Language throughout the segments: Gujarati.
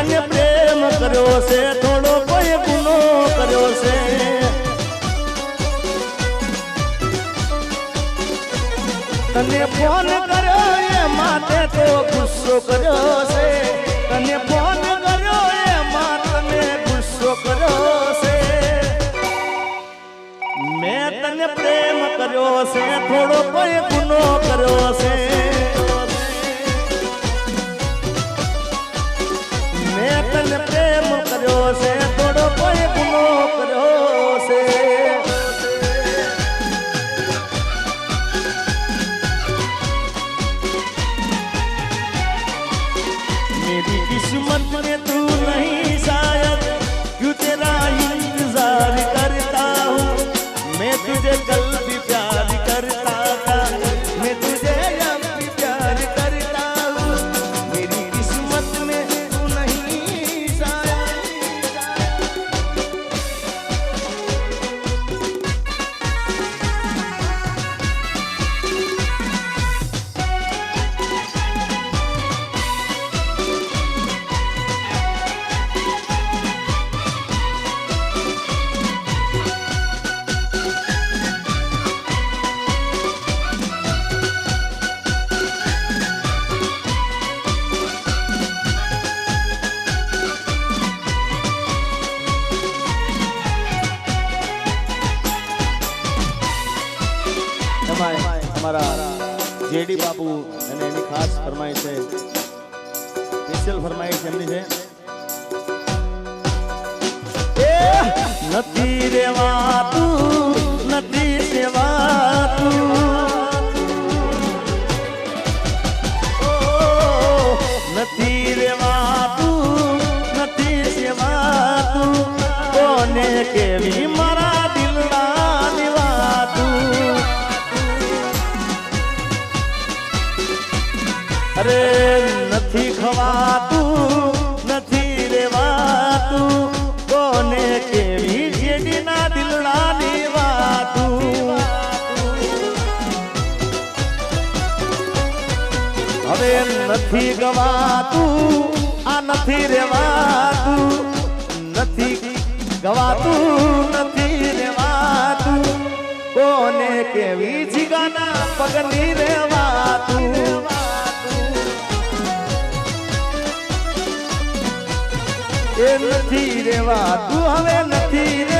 તને પ્રેમ કર્યો છે, થોડો કોઈ ગુનો કર્યો છે. તને ફોન કર્યો એ માટે તો ગુસ્સો કર્યો છે. તને ફોન કર્યો એ માટે ગુસ્સો કર્યો છે. મેં તને પ્રેમ કર્યો છે, થોડો કોઈ ગુનો કર્યો છે. ને પ્રેમ કર્યો છે થોડો કોઈ ગુનો કર્યો છે. મેરી કિસ્મત ને ફરમાઈશ છે. નથી નથી રેવાતું કોને કેવી જેડીના દિલડાની વાતું? હવે નથી ગવાતું, આ નથી રેવાતું નથી ગવાતું, નથી રેવાતું કોને કેવી જીગાના પગની રેવાતું એ નથી રેવાતું હવે નથી રે.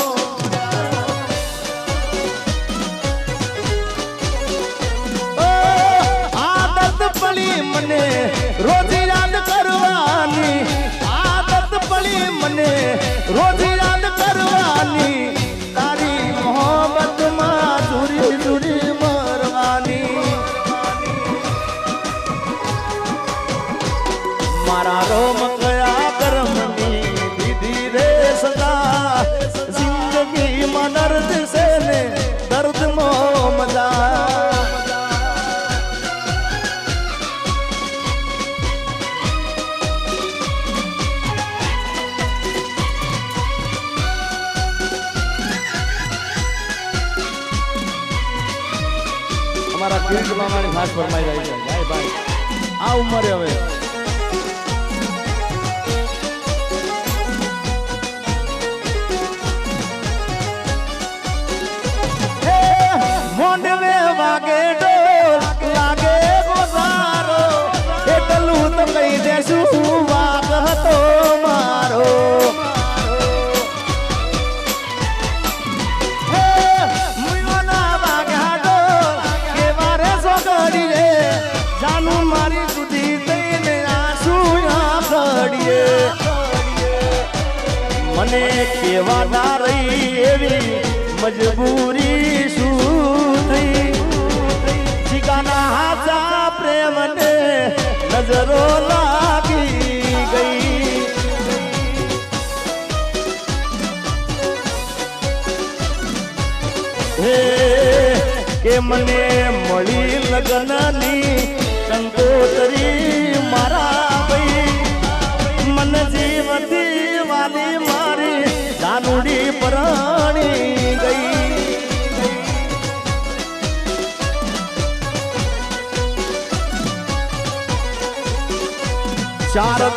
ઉંમરે હવે. મોંડવે વાગે રેવા ના રહી એવી મજબૂરી શું થઈ શિકાના હાચા પ્રેમને નજરો લાગી ગઈ. હે, કે મને મળી લગ્નની સંકોતરી મારા ભાઈ. મન જીવતી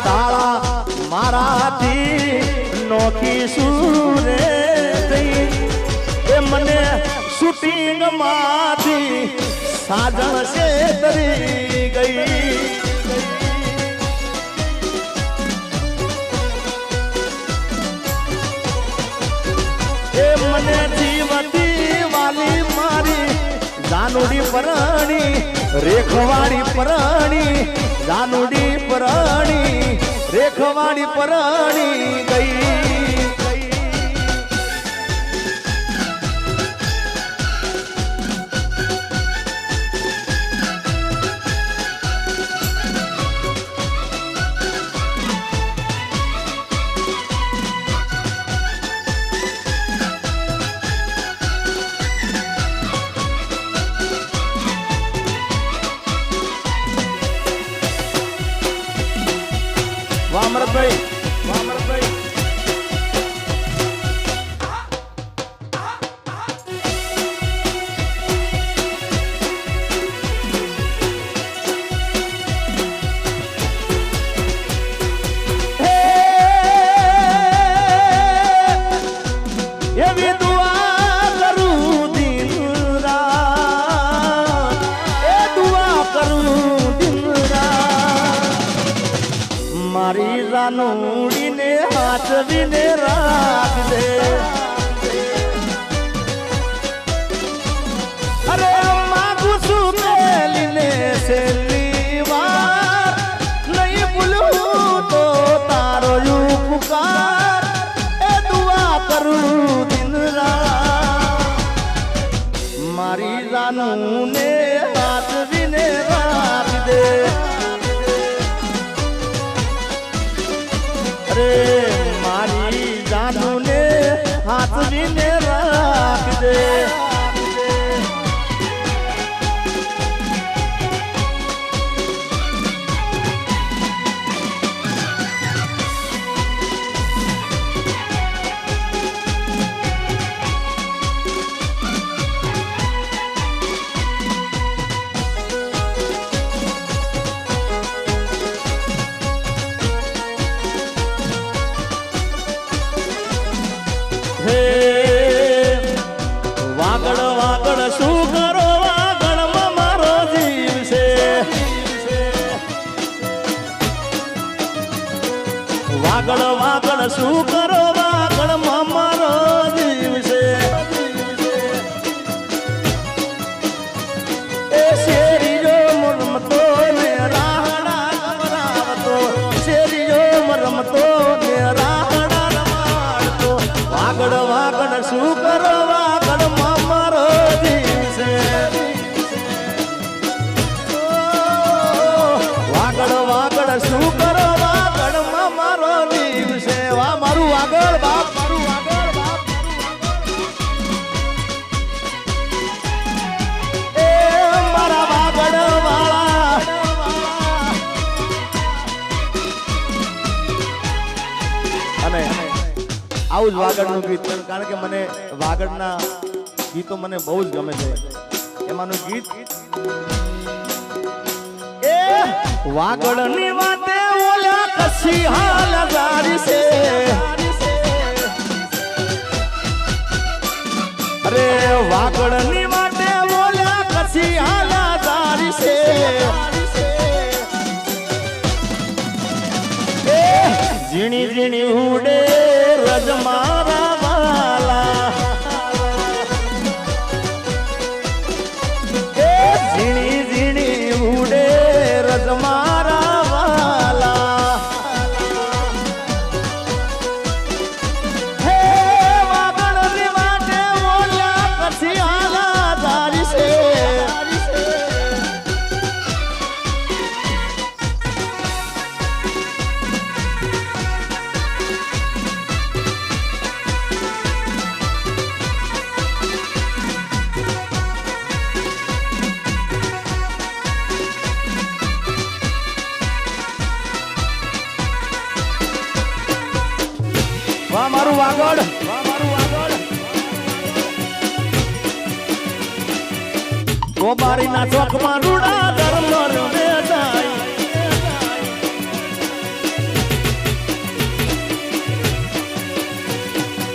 તાળા મારાથી નોખી સુરે થઈ. એ મને શૂટિંગમાંથી સાજણ છે તરી ગઈ. એ મને જીવતી વાલી મારી જાનુડી પરાણી રેખવાડી પરાણી જાનુડી પરાણી રેખવાડી પરાણી ગઈ. મારી શું કરો વાગડમાં મારો જીવ છે? એ શેરીઓ મરમતો ને રાહડા રમાડતો, શેરીઓ મરમતો ને રાહડા રમાડતો. વાગડ વાગડ શું કરો આવું જ વાગડનું ગીત કારણ કે મને વાગડના ગીતો મને બહુ જ ગમે છે. એમાંનું ગીત એ વાગડની વાતે ઓલા કસી હાલ ગારી છે. અરે વાગડની વાતે ઓલા કસી હાલ ગારી છે. ઝીણી ઝીણી ઉડે રજ ગોબારીના ચોકમાં રૂડા ધર્મ રમે જાય.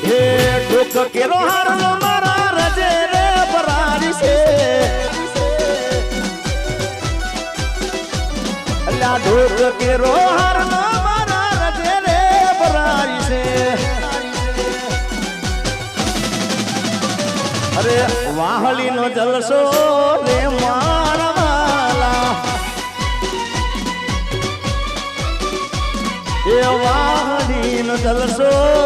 હે ડોક કેરો હારનો મારા રજે રે બરારી છે. અલ્યા ડોક કેરો હારનો અરે વાહલીનો જલસો રે મારવાલા એ વાહલી નો જલસો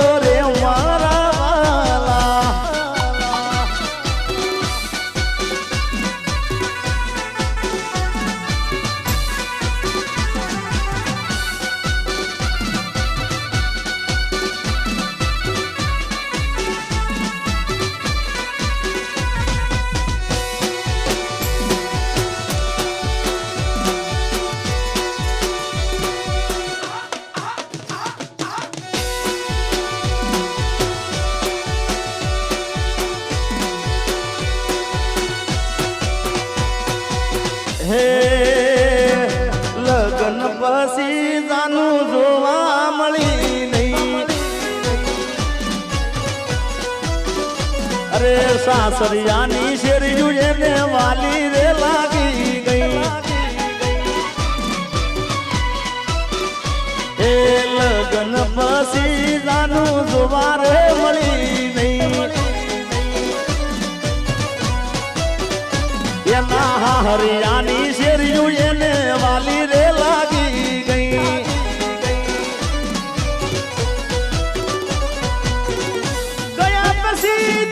સાસરિયાની શેરિયું એને વાલી રે લાગી ગઈ. એ લગન પછી નાનું જોવા રે મળી નહીં એના હરિયાની શેરિયું એને વાલી રે લાગી ગઈ. ગયા પાછી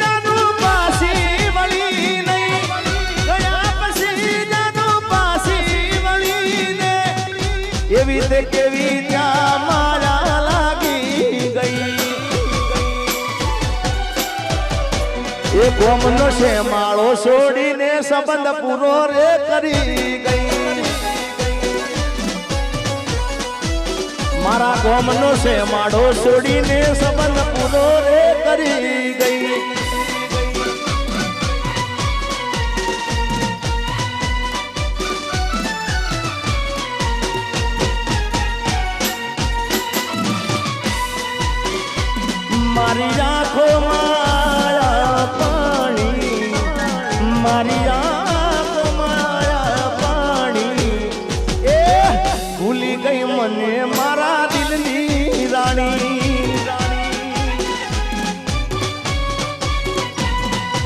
એ ગોમનો છે, માળો છોડીને સંબંધ પૂરો રે કરી ગઈ. મારા કોમનો છે, માળો છોડીને સંબંધ પૂરો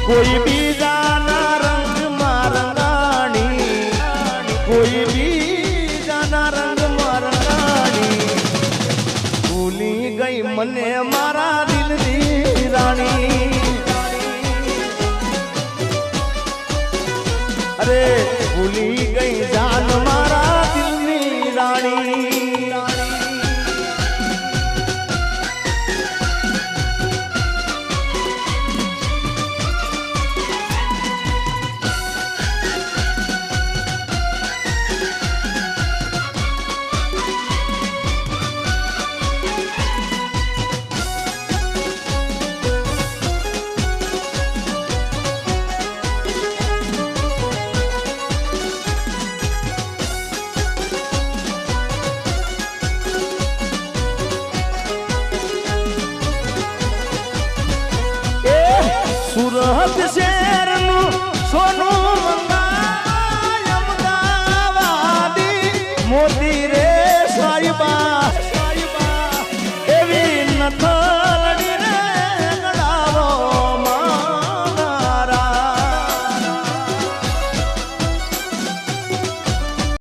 કોઈ બીજાના સુરત શહેરનું સોનું